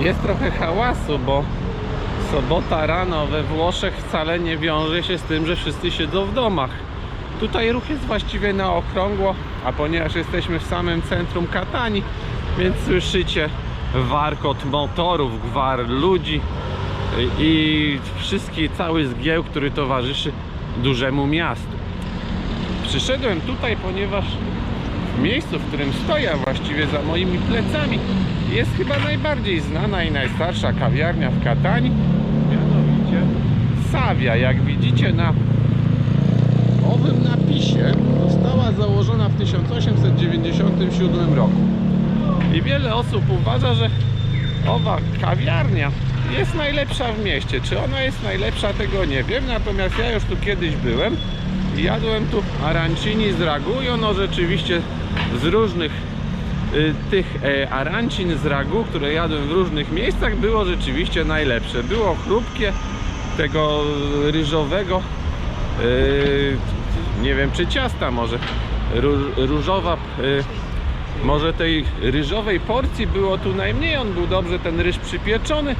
Jest trochę hałasu, bo sobota rano we Włoszech wcale nie wiąże się z tym, że wszyscy siedzą w domach. Tutaj ruch jest właściwie na okrągło, a ponieważ jesteśmy w samym centrum Katani, więc słyszycie warkot motorów, gwar ludzi i- wszystki, cały zgieł, który towarzyszy dużemu miastu. Przyszedłem tutaj, ponieważ miejscu, w którym stoję, właściwie za moimi plecami, jest chyba najbardziej znana i najstarsza kawiarnia w Katani, mianowicie Savia. Jak widzicie na owym napisie, została założona w 1897 roku. I wiele osób uważa, że owa kawiarnia jest najlepsza w mieście. Czy ona jest najlepsza, tego nie wiem. Natomiast ja już tu kiedyś byłem jadłem tu arancini z ragu i ono rzeczywiście z różnych y, tych e, arancin z ragu, które jadłem w różnych miejscach, było rzeczywiście najlepsze. Było chrupkie, tego ryżowego, y, nie wiem czy ciasta może, Ró- różowa, y, może tej ryżowej porcji było tu najmniej, on był dobrze ten ryż przypieczony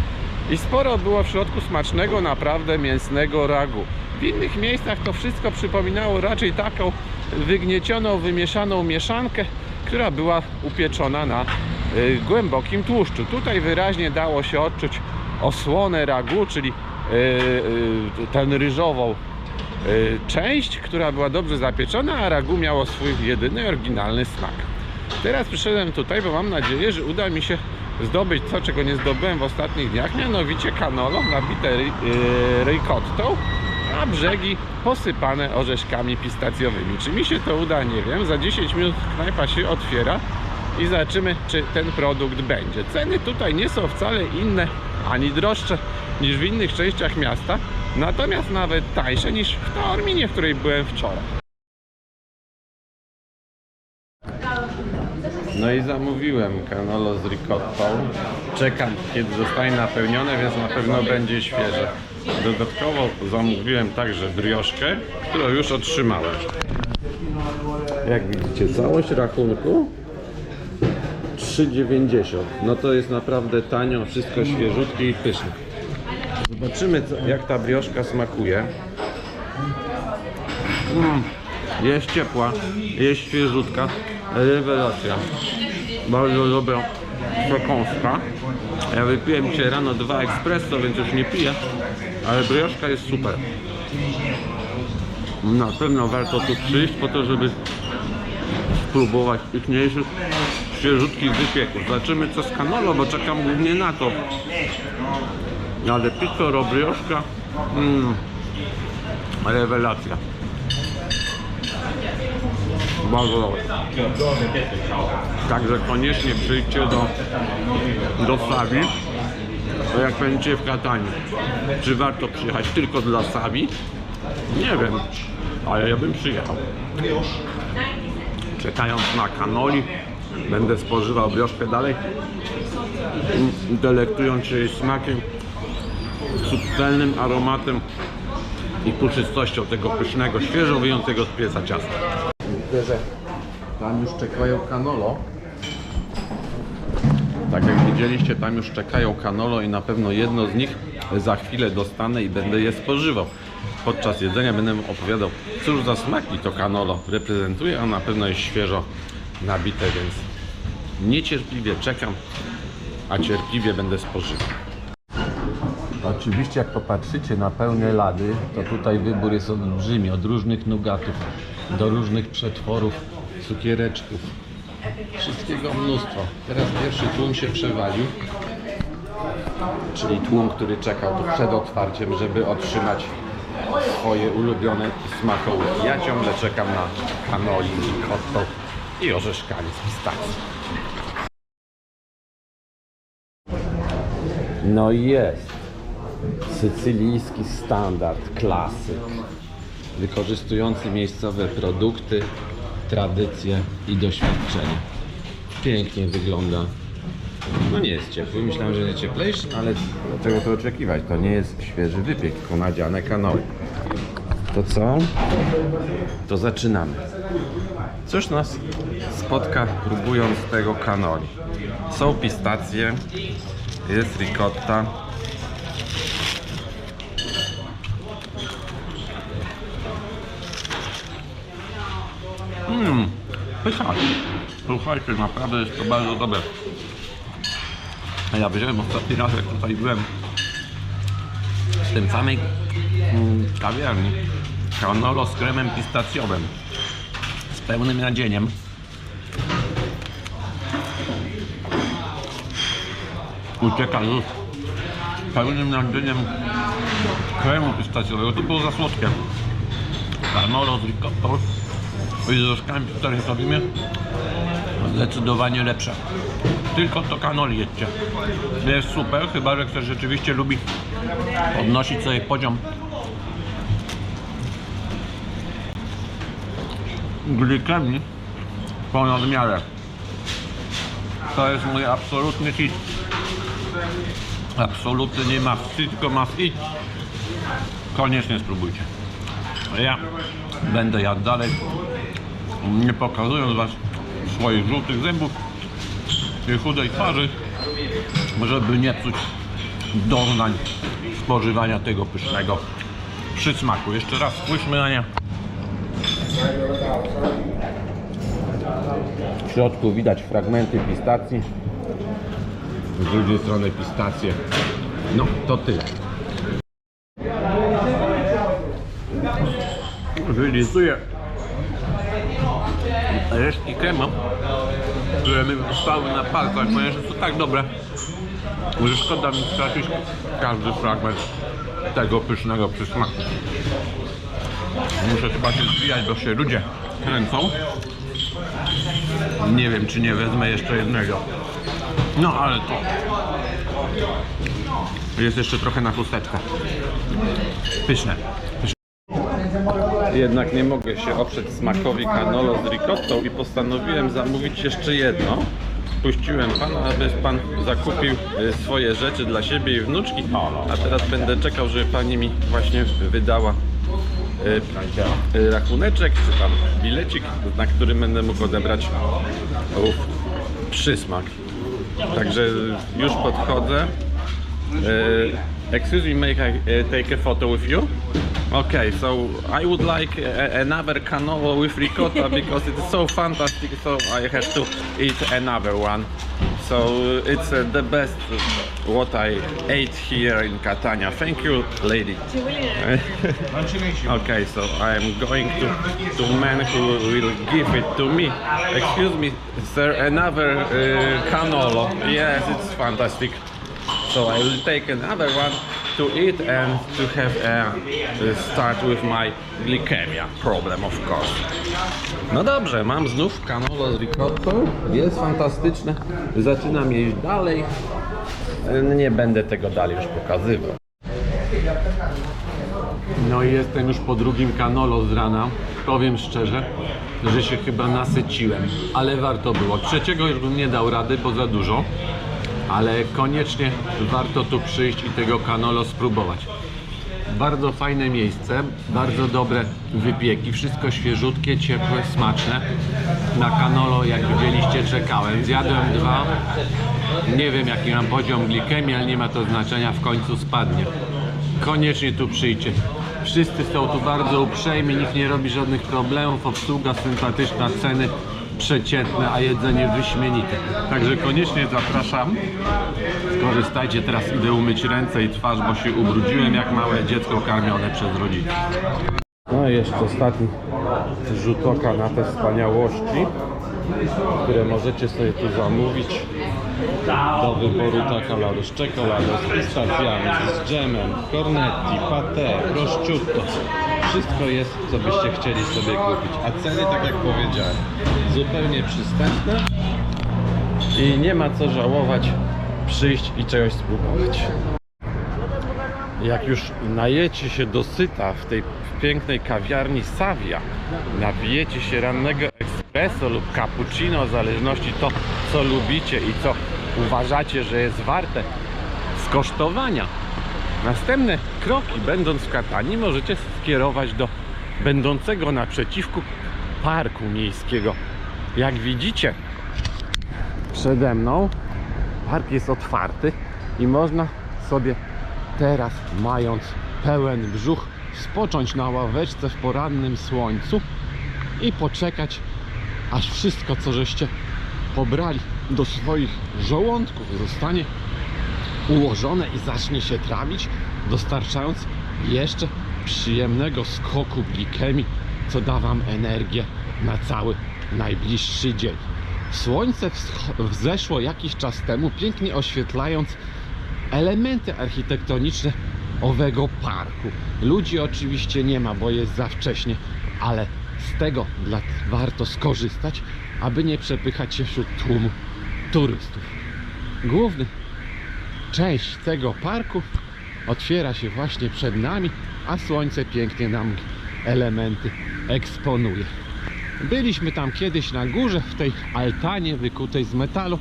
i sporo było w środku smacznego, naprawdę mięsnego ragu. W innych miejscach to wszystko przypominało raczej taką wygniecioną, wymieszaną mieszankę, która była upieczona na y, głębokim tłuszczu. Tutaj wyraźnie dało się odczuć osłonę ragu, czyli y, y, tę ryżową część, która była dobrze zapieczona, a ragu miało swój jedyny, oryginalny smak. Teraz przyszedłem tutaj, bo mam nadzieję, że uda mi się zdobyć to, czego nie zdobyłem w ostatnich dniach, mianowicie canolo nabite ricottą, a brzegi posypane orzeszkami pistacjowymi. Czy mi się to uda, nie wiem. Za 10 minut knajpa się otwiera i zobaczymy, czy ten produkt będzie. Ceny tutaj nie są wcale inne, ani droższe niż w innych częściach miasta, natomiast nawet tańsze niż w Taorminie, w której byłem wczoraj. No i zamówiłem canolo z ricottą. Czekam, kiedy zostanie napełnione, więc na pewno będzie świeże. Dodatkowo zamówiłem także brioszkę, którą już otrzymałem. Jak widzicie, całość rachunku 3,90. No to jest naprawdę tanio, wszystko świeżutkie i pyszne. Zobaczymy, jak ta brioszka smakuje. Mm, jest ciepła, jest świeżutka, rewelacja. Bardzo dobra przekąska. Ja wypiłem dzisiaj rano dwa espresso, więc już nie piję, ale brioszka jest super. Na pewno warto tu przyjść po to, żeby spróbować piękniejszych, świeżutkich wypieków. Zobaczymy co z canolo, bo czekam głównie na to. Ale piccolo, brioszka, mm, rewelacja. Bardzo dobre. Także koniecznie przyjdźcie do, do Sawi. To jak będziecie w Katani. Czy warto przyjechać tylko dla Sawi? Nie wiem, ale ja bym przyjechał. Czekając na kanoli, będę spożywał brioszkę dalej, delektując się jej smakiem, subtelnym aromatem i puszystością tego pysznego, świeżo wyjętego z pieca ciasta. Widzę, że tam już czekają kanolo. Tak jak widzieliście, tam już czekają kanolo i na pewno jedno z nich za chwilę dostanę i będę je spożywał. Podczas jedzenia będę opowiadał, cóż za smaki to kanolo reprezentuje, a na pewno jest świeżo nabite, więc niecierpliwie czekam, a cierpliwie będę spożywał. Oczywiście jak popatrzycie na pełne lady, to tutaj wybór jest olbrzymi, od różnych nugatów do różnych przetworów, cukiereczków. Wszystkiego mnóstwo. Teraz pierwszy tłum się przewalił, czyli tłum, który czekał tu przed otwarciem, żeby otrzymać swoje ulubione smakołyki. Ja ciągle czekam na kanoli ricottą i orzeszkami z pistacji. No i jest. Sycylijski standard, klasyk. Wykorzystujący miejscowe produkty, tradycje i doświadczenie. Pięknie wygląda. No nie jest ciepły, myślałem, że jest cieplejszy, ale czego to oczekiwać? To nie jest świeży wypiek, tylko nadziane kanoły. To co? To zaczynamy. Cóż nas spotka próbując tego kanoli? Są pistacje, Jest ricotta. Mmm, pycha. Słuchajcie, naprawdę jest to bardzo dobre. Ja wziąłem ostatni raz, jak tutaj byłem w tym samej mm, kawiarni. Canolo z kremem pistacjowym. Z pełnym nadzieniem. Ucieka ust. Pełnym nadzieniem kremu pistacjowego. To było za słodkie. Canolo z ricottą i z rożkami pistacjowymi zdecydowanie lepsze. Tylko to kanoli. Jest super, chyba że ktoś rzeczywiście lubi podnosić sobie poziom glikemii ponad miarę. To jest mój absolutny hit. Absolutny nie ma tylko ma hit. Koniecznie spróbujcie. Ja będę jadł dalej, nie pokazując was swoich żółtych zębów i chudej twarzy, żeby nie psuć doznań spożywania tego pysznego przysmaku. Jeszcze raz spójrzmy na nie. W środku widać fragmenty pistacji, z drugiej strony pistacje. No, to tyle. Wylizuję resztki kremu, które mi zostały na palcach, ponieważ to tak dobre, że szkoda mi stracić każdy fragment tego pysznego przysmaku. Muszę chyba się zwijać, bo się ludzie kręcą. Nie wiem, czy nie wezmę jeszcze jednego. No, ale to jest jeszcze trochę na chusteczkę. Pyszne. Jednak nie mogę się oprzeć smakowi canolo z ricottą i postanowiłem zamówić jeszcze jedno. Puściłem pana, aby pan zakupił e, swoje rzeczy dla siebie i wnuczki, a teraz będę czekał, żeby pani mi właśnie wydała e, e, rachuneczek, czy tam bilecik, na którym będę mógł odebrać ów przysmak. Także już podchodzę. Excuse me, make I uh, take a photo with you? Okay, so I would like a, another cannolo with ricotta because it's so fantastic. So I have to eat another one. So uh, it's uh, the best what I ate here in Catania. Thank you, lady. okay, so I am going to to man who will give it to me. Excuse me, sir, another uh, cannolo. Yes, it's fantastic. So I will take another one to eat and to have a, to start with my glycemia problem of course. No dobrze, mam znów cannolo z ricottą. Jest fantastyczne. Zaczynam jeść dalej. Nie będę tego dalej już pokazywał. No i jestem już po drugim canolo z rana. Powiem szczerze, że się chyba nasyciłem, ale warto było. Trzeciego już bym nie dał rady, bo za dużo ale koniecznie warto tu przyjść i tego canolo spróbować. Bardzo fajne miejsce, bardzo dobre wypieki, wszystko świeżutkie, ciepłe, smaczne. Na canolo, jak widzieliście, czekałem. Zjadłem dwa. Nie wiem, jaki mam poziom glikemii, ale nie ma to znaczenia, w końcu spadnie. Koniecznie tu przyjdźcie. Wszyscy są tu bardzo uprzejmi, nikt nie robi żadnych problemów, obsługa sympatyczna, ceny przeciętne, a jedzenie wyśmienite. Także koniecznie zapraszam. Skorzystajcie, teraz idę umyć ręce i twarz, bo się ubrudziłem jak małe dziecko karmione przez rodziców. No i jeszcze ostatni rzut oka na te wspaniałości, które możecie sobie tu zamówić. Do wyboru czekolady z czekoladą, z pistacjami, z dżemem, cornetti, pate, prosciutto. Wszystko jest, co byście chcieli sobie kupić. A ceny, tak jak powiedziałem, zupełnie przystępne i nie ma co żałować przyjść i czegoś spróbować. Jak już najecie się dosyta w tej pięknej kawiarni Savia, napijecie się rannego espresso lub cappuccino, w zależności to, co lubicie i co uważacie, że jest warte skosztowania. Następne kroki, będąc w Katanii, możecie skierować do będącego naprzeciwku parku miejskiego. Jak widzicie, przede mną park jest otwarty, i można sobie teraz, mając pełen brzuch, spocząć na ławeczce w porannym słońcu i poczekać, aż wszystko, co żeście pobrali do swoich żołądków, zostanie ułożone i zacznie się trawić, dostarczając jeszcze przyjemnego skoku glikemii, co da Wam energię na cały najbliższy dzień. Słońce wzeszło jakiś czas temu, pięknie oświetlając elementy architektoniczne owego parku. Ludzi oczywiście nie ma, bo jest za wcześnie, ale z tego dla, warto skorzystać, aby nie przepychać się wśród tłumu turystów. Główny część tego parku otwiera się właśnie przed nami, a słońce pięknie nam elementy eksponuje. Byliśmy tam kiedyś na górze, w tej altanie wykutej z metalu.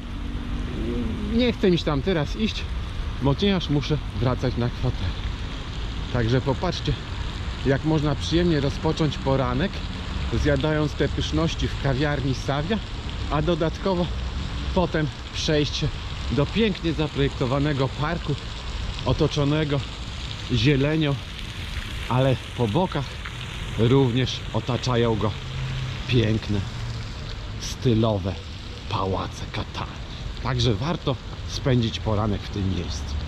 Nie chcę mi tam teraz iść, ponieważ muszę wracać na kwaterę. Także popatrzcie, jak można przyjemnie rozpocząć poranek, zjadając te pyszności w kawiarni Savia, a dodatkowo potem przejść do pięknie zaprojektowanego parku, otoczonego zielenią, ale po bokach również otaczają go piękne, stylowe pałace Katani. Także warto spędzić poranek w tym miejscu.